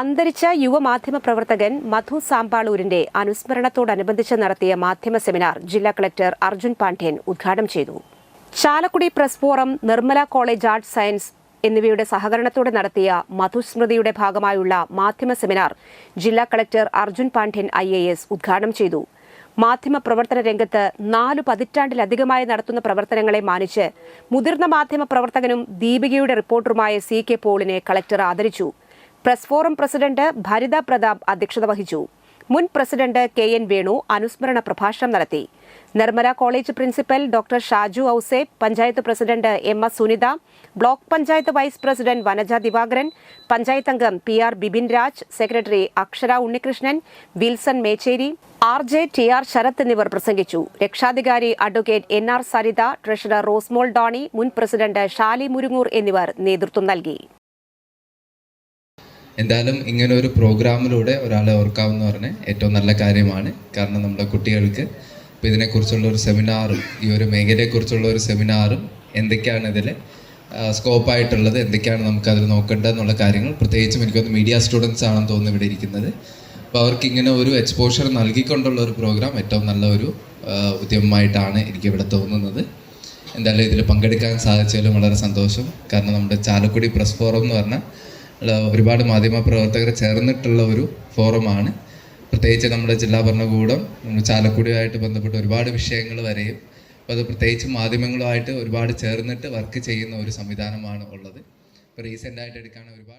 അന്തരിച്ച യുവമാധ്യമ പ്രവർത്തകൻ മധു സാമ്പാളൂരിന്റെ അനുസ്മരണത്തോടനുബന്ധിച്ച് നടത്തിയ മാധ്യമ സെമിനാർ ജില്ലാ കളക്ടർ അർജുൻ പാണ്ഡ്യൻ ഉദ്ഘാടനം ചെയ്തു. Chalakudy press forum Nirmala college arts science എന്നിവയുടെ സഹകരണത്തോടെ നടത്തിയ മധുസ്മൃതിയുടെ ഭാഗമായുള്ള മാധ്യമ സെമിനാർ ജില്ലാ collector Arjun Pandian I A S ഉദ്ഘാടനം ചെയ്തു. മാധ്യമ പ്രവർത്തന രംഗത്ത് നാലു പതിറ്റാണ്ടിലധികമായി നടത്തുന്ന പ്രവർത്തനങ്ങളെ മാനിച്ച് മുതിർന്ന മാധ്യമ പ്രവർത്തകനും ദീപികയുടെ റിപ്പോർട്ടറുമായ സി കെ പോളിനെ കളക്ടർ ആദരിച്ചു. Press forum president Bharitha Prathap അധ്യക്ഷത വഹിച്ചു. മുൻ പ്രസിഡന്റ് കെ എൻ വേണു അനുസ്മരണ പ്രഭാഷണം നടത്തി. Nirmala college principal doctor Shaju Ouseph panchayat president M S Sunitha block panchayat vice president Vanaja Divakaran panchayat അംഗം P R Bipin Raj secretary Akshara Unnikrishnan Wilson Mecheri R J T R Sarath എന്നിവർ പ്രസംഗിച്ചു. രക്ഷാധികാരി advocate N R Saritha treasurer Rosemol Doni മുൻ president Shali Muringoor എന്നിവർ നേതൃത്വം നൽകി. എന്തായാലും ഇങ്ങനെ ഒരു പ്രോഗ്രാമിലൂടെ ഒരാളെ ഓർക്കാമെന്ന് പറഞ്ഞാൽ ഏറ്റവും നല്ല കാര്യമാണ്. കാരണം നമ്മുടെ കുട്ടികൾക്ക് ഇപ്പോൾ ഇതിനെക്കുറിച്ചുള്ള ഒരു സെമിനാറും ഈ ഒരു മേഖലയെക്കുറിച്ചുള്ള ഒരു സെമിനാറും എന്തൊക്കെയാണ് ഇതിൽ സ്കോപ്പായിട്ടുള്ളത് എന്തൊക്കെയാണ് നമുക്കതിൽ നോക്കേണ്ടത് എന്നുള്ള കാര്യങ്ങൾ. പ്രത്യേകിച്ചും എനിക്കൊന്ന് മീഡിയ സ്റ്റുഡൻസ് ആണെന്ന് തോന്നുന്നു ഇവിടെ ഇരിക്കുന്നത്. അപ്പോൾ അവർക്ക് ഇങ്ങനെ ഒരു എക്സ്പോഷർ നൽകിക്കൊണ്ടുള്ള ഒരു പ്രോഗ്രാം ഏറ്റവും നല്ല ഒരു ഉദ്യമമായിട്ടാണ് എനിക്കിവിടെ തോന്നുന്നത്. എന്തായാലും ഇതിൽ പങ്കെടുക്കാൻ സാധിച്ചതിലും വളരെ സന്തോഷം. കാരണം നമ്മുടെ ചാലക്കുടി പ്രസ് ഫോറം എന്ന് പറഞ്ഞാൽ ഒരുപാട് മാധ്യമ പ്രവർത്തകർ ചേർന്നിട്ടുള്ള ഒരു ഫോറമാണ്. പ്രത്യേകിച്ച് നമ്മുടെ ജില്ലാ ഭരണകൂടം ചാലക്കുടിയുമായിട്ട് ബന്ധപ്പെട്ട ഒരുപാട് വിഷയങ്ങൾ വരെയും അപ്പോൾ അത് പ്രത്യേകിച്ച് മാധ്യമങ്ങളുമായിട്ട് ഒരുപാട് ചേർന്നിട്ട് വർക്ക് ചെയ്യുന്ന ഒരു സംവിധാനമാണ് ഉള്ളത്. ഇപ്പോൾ റീസെന്റായിട്ട് എടുക്കുകയാണെങ്കിൽ ഒരുപാട്